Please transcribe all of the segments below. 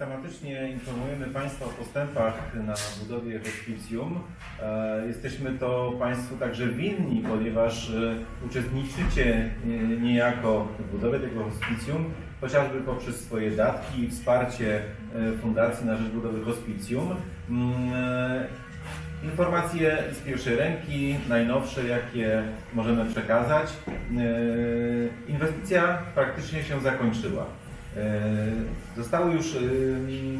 systematycznie informujemy Państwa o postępach na budowie hospicjum. E, Jesteśmy to Państwu także winni, ponieważ e, uczestniczycie e, niejako w budowie tego hospicjum, chociażby poprzez swoje datki i wsparcie Fundacji na rzecz budowy hospicjum. Mm, Informacje z pierwszej ręki, najnowsze, jakie możemy przekazać. Inwestycja praktycznie się zakończyła. E, Zostały już e,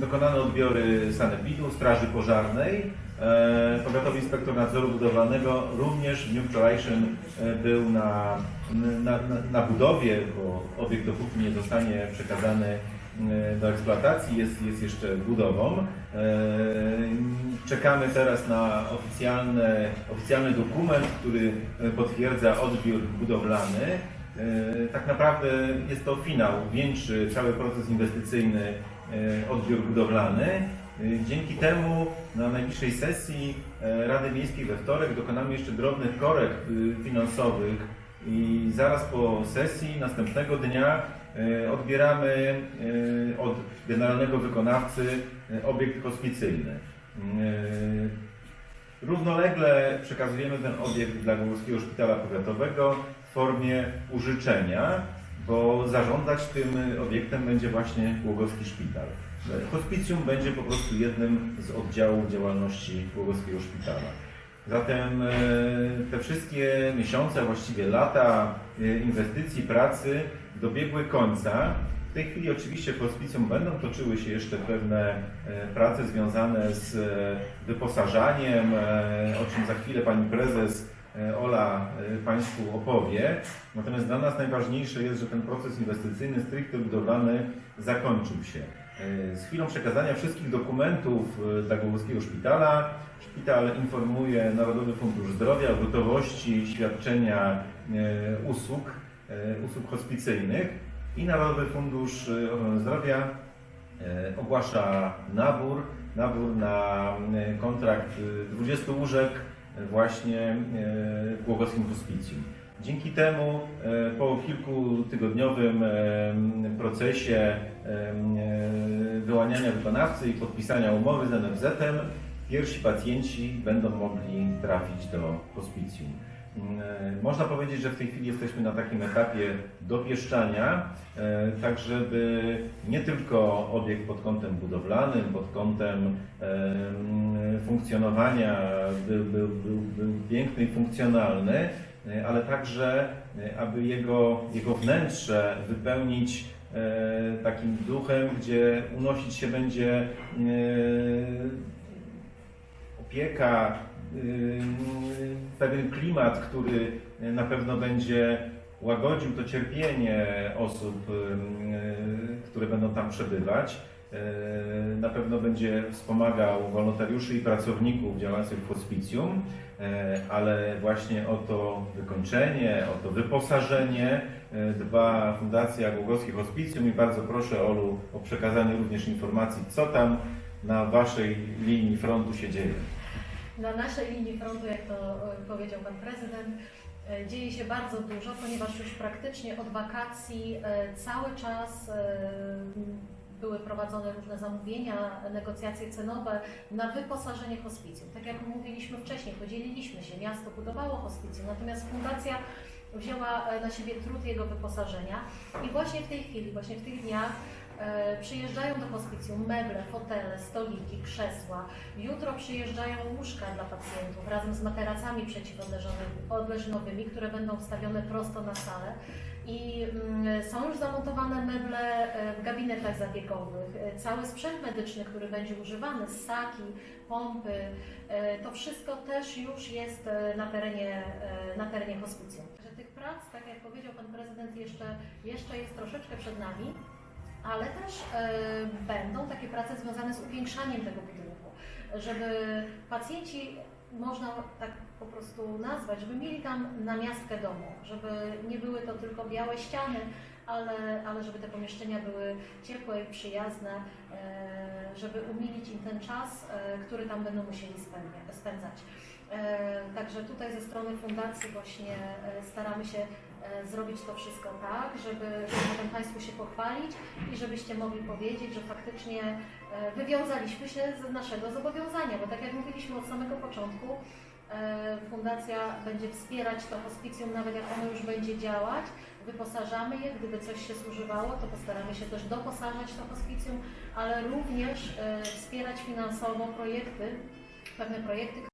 dokonane odbiory sanepidu, straży pożarnej. E, Powiatowy inspektor nadzoru budowlanego również w dniu wczorajszym był na, na, na, budowie, bo obiekt dopóki nie zostanie przekazany do eksploatacji, jest, jest jeszcze budową. Czekamy teraz na oficjalny, oficjalny dokument, który potwierdza odbiór budowlany. E, Tak naprawdę jest to finał, wieńczy cały proces inwestycyjny, e, odbiór budowlany. E, Dzięki temu na najbliższej sesji Rady Miejskiej we wtorek dokonamy jeszcze drobnych korekt y, finansowych i zaraz po sesji następnego dnia odbieramy od generalnego wykonawcy obiekt hospicyjny. Równolegle przekazujemy ten obiekt dla Głogowskiego Szpitala Powiatowego w formie użyczenia, bo zarządzać tym obiektem będzie właśnie Głogowski Szpital. Hospicjum będzie po prostu jednym z oddziałów działalności Głogowskiego Szpitala. Zatem e, te wszystkie miesiące, właściwie lata e, inwestycji, pracy dobiegły końca. W tej chwili oczywiście w hospicjum będą toczyły się jeszcze pewne e, prace związane z e, wyposażaniem, e, o czym za chwilę Pani Prezes Ola Państwu opowie. Natomiast dla nas najważniejsze jest, że ten proces inwestycyjny stricte budowlany zakończył się. Z chwilą przekazania wszystkich dokumentów dla Głogowskiego Szpitala, szpital informuje Narodowy Fundusz Zdrowia o gotowości świadczenia usług, usług hospicyjnych i Narodowy Fundusz Ochrony Zdrowia e, ogłasza nabór, nabór na e, kontrakt e, 20 łóżek e, właśnie w Głogowskim Hospicjum. Dzięki temu po kilkutygodniowym procesie wyłaniania wykonawcy i podpisania umowy z NFZ-em pierwsi pacjenci będą mogli trafić do hospicjum. E, Można powiedzieć, że w tej chwili jesteśmy na takim etapie dopieszczania, e, tak żeby nie tylko obiekt pod kątem budowlanym, pod kątem e, m, funkcjonowania był, był, był, był piękny i funkcjonalny, ale także, aby jego, jego wnętrze wypełnić takim duchem, gdzie unosić się będzie e, opieka, pewien klimat, który na pewno będzie łagodził to cierpienie osób, y, które będą tam przebywać. Na pewno będzie wspomagał wolontariuszy i pracowników działających w hospicjum, ale właśnie o to wykończenie, o to wyposażenie dba Fundacja Głogowski Hospicjum i bardzo proszę Olu o przekazanie również informacji, co tam na Waszej linii frontu się dzieje. Na naszej linii frontu, jak to e, powiedział Pan Prezydent, e, dzieje się bardzo dużo, ponieważ już praktycznie od wakacji e, cały czas były prowadzone różne zamówienia, negocjacje cenowe na wyposażenie hospicjum. Tak jak mówiliśmy wcześniej, podzieliliśmy się, miasto budowało hospicjum, natomiast fundacja wzięła na siebie trud jego wyposażenia i właśnie w tej chwili, właśnie w tych dniach przyjeżdżają do hospicjum meble, fotele, stoliki, krzesła. Jutro przyjeżdżają łóżka dla pacjentów razem z materacami przeciwodleżnowymi, które będą wstawione prosto na salę. I mm, są już zamontowane meble e, w gabinetach zabiegowych. E, Cały sprzęt medyczny, który będzie używany, ssaki, pompy, e, to wszystko też już jest e, na terenie, e, na terenie hospicjum. Że tych prac, tak jak powiedział Pan Prezydent, jeszcze, jeszcze jest troszeczkę przed nami, ale też e, będą takie prace związane z upiększaniem tego budynku, żeby pacjenci, można tak po prostu nazwać, żeby mieli tam namiastkę domu, żeby nie były to tylko białe ściany, ale, ale żeby te pomieszczenia były ciepłe i przyjazne, e, żeby umilić im ten czas, e, który tam będą musieli spędzać. Także tutaj ze strony fundacji właśnie staramy się zrobić to wszystko tak, żeby, żeby potem Państwu się pochwalić i żebyście mogli powiedzieć, że faktycznie e, wywiązaliśmy się z naszego zobowiązania, bo tak jak mówiliśmy od samego początku, e, Fundacja będzie wspierać to hospicjum, nawet jak ono już będzie działać. Wyposażamy je, gdyby coś się zużywało, to postaramy się też doposażać to hospicjum, ale również e, wspierać finansowo projekty, pewne projekty,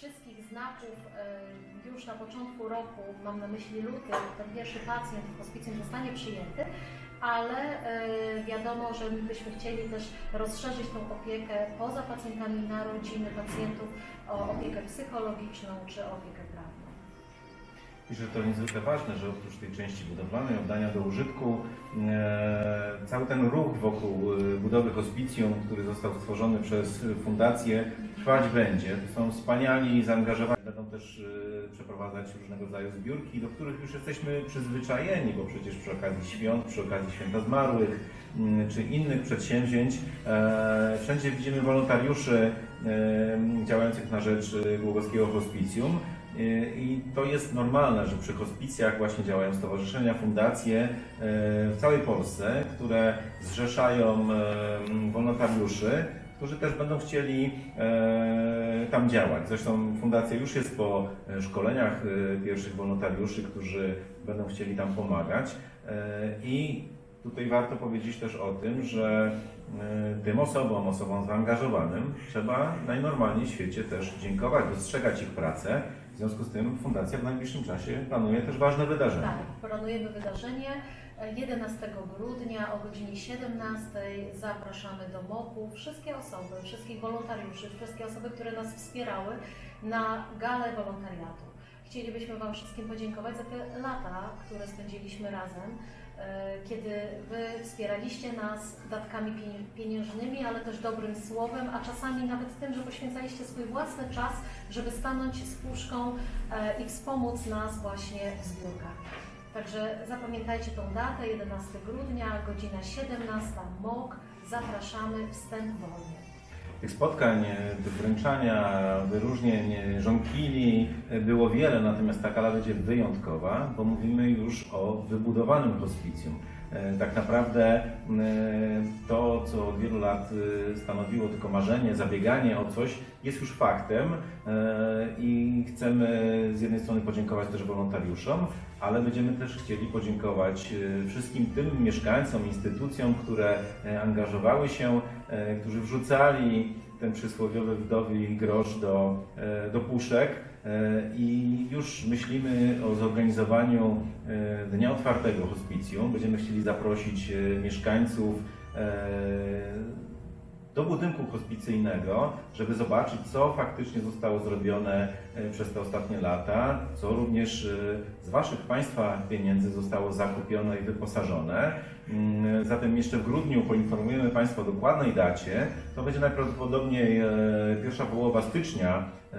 wszystkich znaków już na początku roku, mam na myśli luty, ten pierwszy pacjent w hospicjum zostanie przyjęty, ale wiadomo, że my byśmy chcieli też rozszerzyć tą opiekę poza pacjentami na rodziny pacjentów o opiekę psychologiczną czy opiekę I że to niezwykle ważne, że oprócz tej części budowlanej, oddania do użytku, e, cały ten ruch wokół e, budowy hospicjum, który został stworzony przez fundację, trwać będzie. To są wspaniali, zaangażowani, będą też e, przeprowadzać różnego rodzaju zbiórki, do których już jesteśmy przyzwyczajeni, bo przecież przy okazji świąt, przy okazji Święta Zmarłych, m, czy innych przedsięwzięć, e, wszędzie widzimy wolontariuszy e, działających na rzecz Głogowskiego Hospicjum. I to jest normalne, że przy hospicjach właśnie działają stowarzyszenia, fundacje e, w całej Polsce, które zrzeszają e, wolontariuszy, którzy też będą chcieli e, tam działać. Zresztą fundacja już jest po e, szkoleniach e, pierwszych wolontariuszy, którzy będą chcieli tam pomagać. E, I tutaj warto powiedzieć też o tym, że e, tym osobom, osobom zaangażowanym trzeba najnormalniej w świecie też dziękować, dostrzegać ich pracę. Związku z tym Fundacja w najbliższym czasie planuje też ważne wydarzenia. Tak, planujemy wydarzenie. e, 11 grudnia o godzinie 17 zapraszamy do MOP-u wszystkie osoby, wszystkich wolontariuszy, wszystkie osoby, które nas wspierały na galę wolontariatu. Chcielibyśmy Wam wszystkim podziękować za te lata, które spędziliśmy razem, kiedy Wy wspieraliście nas datkami pieni- pieniężnymi, ale też dobrym słowem, a czasami nawet tym, że poświęcaliście swój własny czas, żeby stanąć z puszką e, i wspomóc nas właśnie w zbiórkach. Także zapamiętajcie tą datę, 11 grudnia, godzina 17, MOK. Zapraszamy, wstęp wolny. Tych spotkań, e, tych wręczania, wyróżnień, e, żonkili e, było wiele, natomiast ta gala będzie wyjątkowa, bo mówimy już o wybudowanym hospicjum. E, Tak naprawdę e, to, co od wielu lat e, stanowiło tylko marzenie, zabieganie o coś, jest już faktem i chcemy z jednej strony podziękować też wolontariuszom, ale będziemy też chcieli podziękować wszystkim tym mieszkańcom, instytucjom, które angażowały się, którzy wrzucali ten przysłowiowy wdowi grosz do, do puszek i już myślimy o zorganizowaniu e, Dnia Otwartego Hospicjum. Będziemy chcieli zaprosić e, mieszkańców e, do budynku hospicyjnego, żeby zobaczyć, co faktycznie zostało zrobione e, przez te ostatnie lata, co również e, z Waszych Państwa pieniędzy zostało zakupione i wyposażone. Mm, Zatem jeszcze w grudniu poinformujemy Państwa o dokładnej dacie. To będzie najprawdopodobniej e, pierwsza połowa stycznia. E,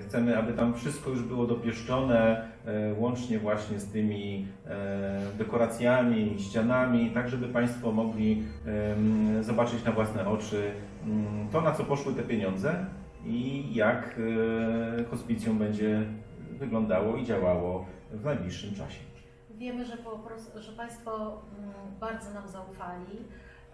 Chcemy, aby tam wszystko już było dopieszczone, e, łącznie właśnie z tymi dekoracjami, ścianami, tak żeby Państwo mogli zobaczyć na własne oczy mm, to, na co poszły te pieniądze i jak hospicjum będzie wyglądało i działało w najbliższym czasie. Wiemy, że, po że Państwo mm, bardzo nam zaufali.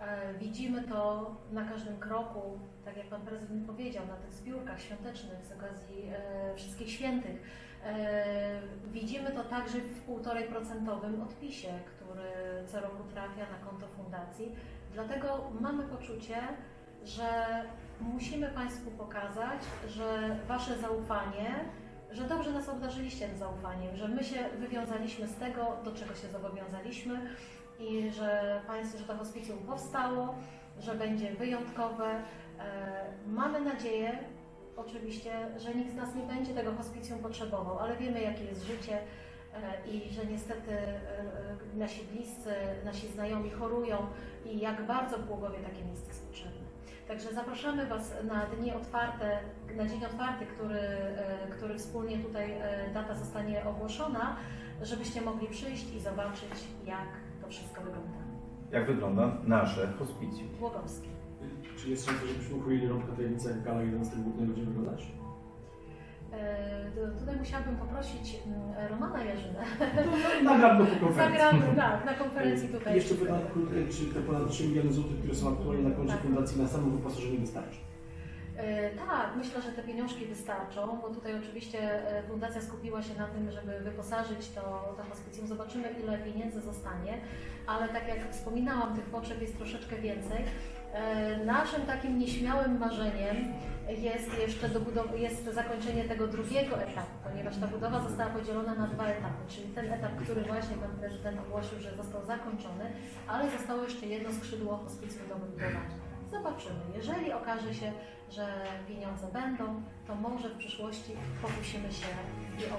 E, Widzimy to na każdym kroku, tak jak Pan Prezydent powiedział, na tych zbiórkach świątecznych z okazji e, Wszystkich Świętych. E, Widzimy to także w 1,5% odpisie, który co roku trafia na konto fundacji. Dlatego mamy poczucie, że musimy Państwu pokazać, że Wasze zaufanie że dobrze nas obdarzyliście tym zaufaniem, że my się wywiązaliśmy z tego, do czego się zobowiązaliśmy i że Państwo, że to hospicjum powstało, że będzie wyjątkowe. E, Mamy nadzieję, oczywiście, że nikt z nas nie będzie tego hospicjum potrzebował, ale wiemy, jakie jest życie e, i że niestety e, nasi bliscy, nasi znajomi chorują i jak bardzo w Głogowie takie miejsce jest potrzebne. Także zapraszamy Was na dni otwarte, na dzień otwarty, który, e, który wspólnie tutaj e, data zostanie ogłoszona, żebyście mogli przyjść i zobaczyć, jak to wszystko wygląda. Jak wygląda nasze hospicjum? Głogowskie. Czy jest szansa, żebyśmy uchylili rąbka tajemnicy, jak gala 11 grudnia będzie wyglądać? E, tu- Tutaj musiałabym poprosić mm, Romana Jerzynę. Nagram go po konferencji. Zagramy tak, na konferencji tutaj. Jeszcze pytanie, czy te ponad 3 miliony złotych, które są aktualnie na koncie Tak. fundacji na samo wyposażenie wystarczy? E, Tak, myślę, że te pieniążki wystarczą, bo tutaj oczywiście e, fundacja skupiła się na tym, żeby wyposażyć to, to hospicjum. Zobaczymy, ile pieniędzy zostanie, ale tak jak wspominałam, tych potrzeb jest troszeczkę więcej. E, Naszym takim nieśmiałym marzeniem jest jeszcze dobudow- jest zakończenie tego drugiego etapu, ponieważ ta budowa została podzielona na dwa etapy, czyli ten etap, który właśnie Pan Prezydent ogłosił, że został zakończony, ale zostało jeszcze jedno skrzydło hospicjum do wybudowania. Zobaczymy. Jeżeli okaże się, że pieniądze będą, to może w przyszłości pokusimy się i o